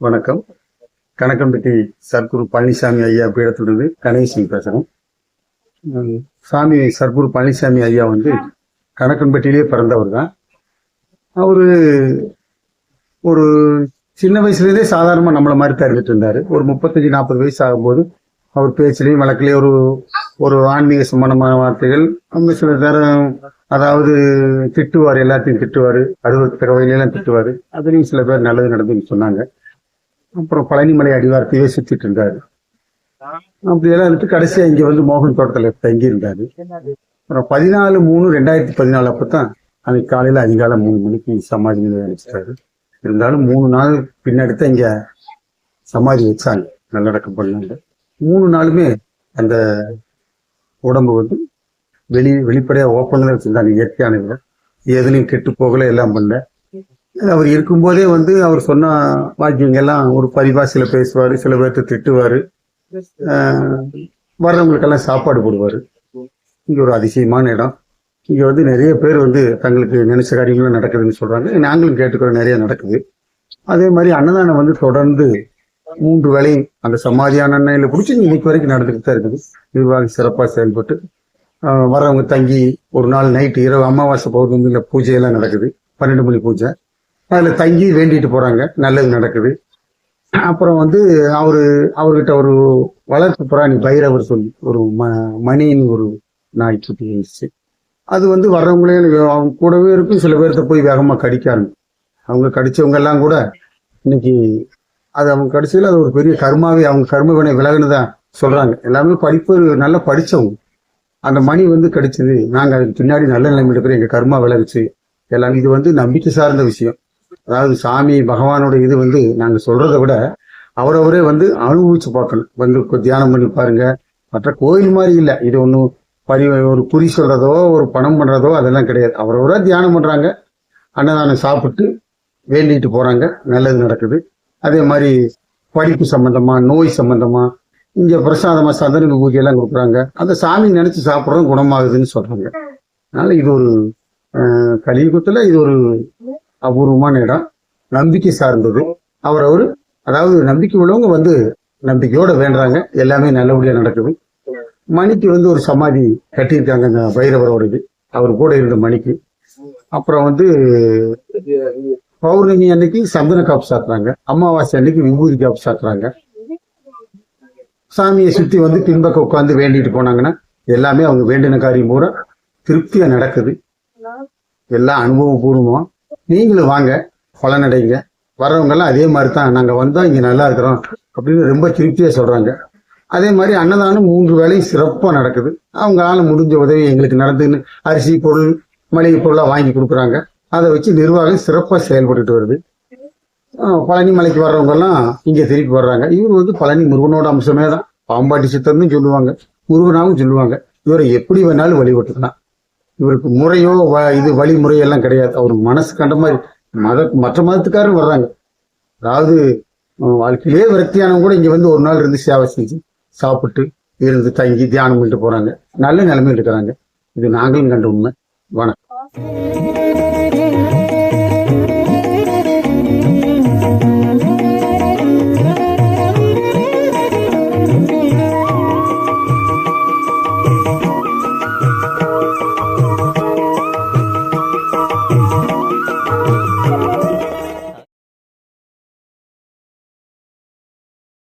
வணக்கம் கணக்கம்பட்டி சர்க்குரு பழனிசாமி ஐயா பீடத்திலிருந்து கணேசன் பேசுகிறேன் சாமி சர்க்குரு பழனிசாமி ஐயா வந்து கணக்கன்பட்டியிலே பிறந்தவர் தான் அவர் ஒரு சின்ன வயசுலேருந்தே சாதாரணமாக நம்மளை மாதிரி தான் இருந்தார் ஒரு முப்பத்தஞ்சு நாற்பது வயசு ஆகும்போது அவர் பேச்சிலையும் வழக்கிலையும் ஒரு ஒரு ஆன்மீக சம்பந்தமான வார்த்தைகள் அவங்க சில நேரம் அதாவது திட்டுவார் எல்லாத்தையும் திட்டுவார் அறுபத்தி வகையிலாம் திட்டுவார் அதுலேயும் சில பேர் நல்லது நடந்துன்னு சொன்னாங்க அப்புறம் பழனிமலை அடிவாரத்தையே சுத்திட்டு இருந்தாரு. அப்படியெல்லாம் இருந்துட்டு கடைசியா இங்க வந்து மோகன் தோட்டத்துல தங்கி இருந்தாரு அப்புறம் பதினாலு மூணு ரெண்டாயிரத்தி பதினாலு அப்பதான் அன்னைக்கு காலையில அதிகாலை மூணு மணிக்கு சமாதி நினைச்சிட்டாரு இருந்தாலும் மூணு நாள் பின்னாடி தான் இங்க சமாதி வச்சாங்க. நல்லடக்கம் பண்ணாங்க. மூணு நாளுமே அந்த உடம்பு வந்து வெளி வெளிப்படையா ஓப்பன்ல வச்சிருந்தாங்க இயற்கையானதுல எதுலையும் கெட்டு போகல எல்லாம் பண்ணல. அவர் இருக்கும்போதே வந்து அவர் சொன்ன வாக்கியங்கள்லாம் ஒரு சில பேசுவார் சில பேர்த்த திட்டுவார். வர்றவங்களுக்கெல்லாம் சாப்பாடு போடுவார். இங்கே ஒரு அதிசயமான இடம். இங்கே வந்து நிறைய பேர் வந்து தங்களுக்கு நினைச்ச காரியங்களும் நடக்குதுன்னு சொல்கிறாங்க நாங்களும் கேட்டுக்கிறோம் நிறைய நடக்குது. அதே மாதிரி அன்னதானம் வந்து தொடர்ந்து மூன்று வேலையும் அந்த சமாதியான அன்னையில் பிடிச்சி இன்னைக்கு வரைக்கும் நடந்துக்கிட்டு தான் இருக்குது. நிர்வாகம் சிறப்பாக செயல்பட்டு வரவங்க தங்கி ஒரு நாள் நைட்டு இரவு அமாவாசை பௌர்ணமியில் பூஜையெல்லாம் நடக்குது. பன்னெண்டு மணி பூஜை. அதில் தங்கி வேண்டிட்டு போகிறாங்க நல்லது நடக்குது. அப்புறம் வந்து அவர் அவர்கிட்ட ஒரு வளர்ப்பு பிராணி பைரவர் சொல்லி ஒரு ம மணின்னு ஒரு நாய்க்குட்டி இருந்துச்சு. அது வந்து வர்றவங்களே அவங்க கூடவே இருக்கும் சில பேர்த்த போய் வேகமாக கடிக்க அவங்க கடிச்சவங்க எல்லாம் கூட இன்னைக்கு அது அவங்க கடிச்சதில் அது ஒரு பெரிய கர்மாவே அவங்க கர்ம வினை விலகுனதா சொல்கிறாங்க எல்லாமே படிப்பு நல்லா படித்தவங்க அந்த மணி வந்து கடிச்சது. நாங்கள் அதுக்கு பின்னாடி நல்ல நிலைமை இருக்கிறோம். எங்கள் கர்மா விலகுச்சு. எல்லாம் இது வந்து நம்பிக்கை சார்ந்த விஷயம். அதாவது சாமி பகவானோட இது வந்து நாங்கள் சொல்கிறத விட அவரவரே வந்து அனுபவிச்சு பார்க்கணும். வந்து தியானம் பண்ணி பாருங்க. மற்ற கோயில் மாதிரி இல்லை. இது ஒன்றும் பரி ஒரு குறி சொல்கிறதோ ஒரு பணம் பண்ணுறதோ அதெல்லாம் கிடையாது. அவரவரா தியானம் பண்ணுறாங்க அன்னதானம் சாப்பிட்டு வேண்டிட்டு போகிறாங்க நல்லது நடக்குது. அதே மாதிரி படிப்பு சம்மந்தமாக நோய் சம்மந்தமாக இங்கே பிரசாதமாக சந்தன பூஜையெல்லாம் கொடுக்குறாங்க. அந்த சாமி நினச்சி சாப்பிட்றதும் குணமாகுதுன்னு சொல்கிறாங்க அதனால் இது ஒரு கலியுகத்தில் இது ஒரு அபூர்வமான இடம் நம்பிக்கை சார்ந்தது அவர் அவர் அதாவது நம்பிக்கை உள்ளவங்க வந்து நம்பிக்கையோட வேண்டுறாங்க. எல்லாமே நல்லபடியா நடக்குது. மணிக்கு வந்து ஒரு சமாதி கட்டியிருக்காங்க அந்த பைரவரோடது. அவர் கூட இருந்த மணிக்கு. அப்புறம் வந்து பௌர்ணமி அன்னைக்கு சந்தன காப்பு சாத்துறாங்க. அமாவாசை அன்னைக்கு விபூதி காப்பு சாத்துறாங்க. சாமியை சுற்றி வந்து பின்பக்க உட்காந்து வேண்டிட்டு போனாங்கன்னா எல்லாமே அவங்க வேண்டின காரியம் பூரா திருப்தியா நடக்குது. எல்லாம் அனுபவபூர்வமாக நீங்களும் வாங்க பலனடைங்க. வர்றவங்கெல்லாம் அதே மாதிரி தான் நாங்கள் வந்தால் இங்கே நல்லா இருக்கிறோம் அப்படின்னு ரொம்ப திருப்தியாக சொல்கிறாங்க அதே மாதிரி அன்னதானம் மூன்று வேலையும் சிறப்பாக நடக்குது. அவங்களால முடிஞ்ச உதவி எங்களுக்கு நடந்துன்னு அரிசி பொருள் மளிகை பொருளாக வாங்கி கொடுக்குறாங்க. அதை வச்சு நிர்வாகம் சிறப்பாக செயல்பட்டுட்டு வருது. பழனி மலைக்கு வர்றவங்கெல்லாம் இங்கே திருப்பி வர்றாங்க. இவர் வந்து பழனி முருகனோட அம்சமே தான் பாம்பாட்டி சித்தர்னு சொல்லுவாங்க. முருகனாகவும் சொல்லுவாங்க. இவரை எப்படி வேணாலும் வழிபட்டுக்கலாம். இவருக்கு முறையோ வ- இது வழிமுறையெல்லாம் கிடையாது. அவர் மனசு கண்ட மாதிரி மத மற்ற மதத்துக்காரரும் வர்றாங்க. அதாவது வாழ்க்கையிலே விரக்தியானவங்க கூட இங்கே வந்து ஒரு நாள் இருந்து சேவை செஞ்சு சாப்பிட்டு இருந்து தங்கி தியானம் பண்ணிட்டு போகிறாங்க நல்ல நிலைமையில் இருக்கிறாங்க. இது நாங்களும் கண்ட உண்மை. வணக்கம்.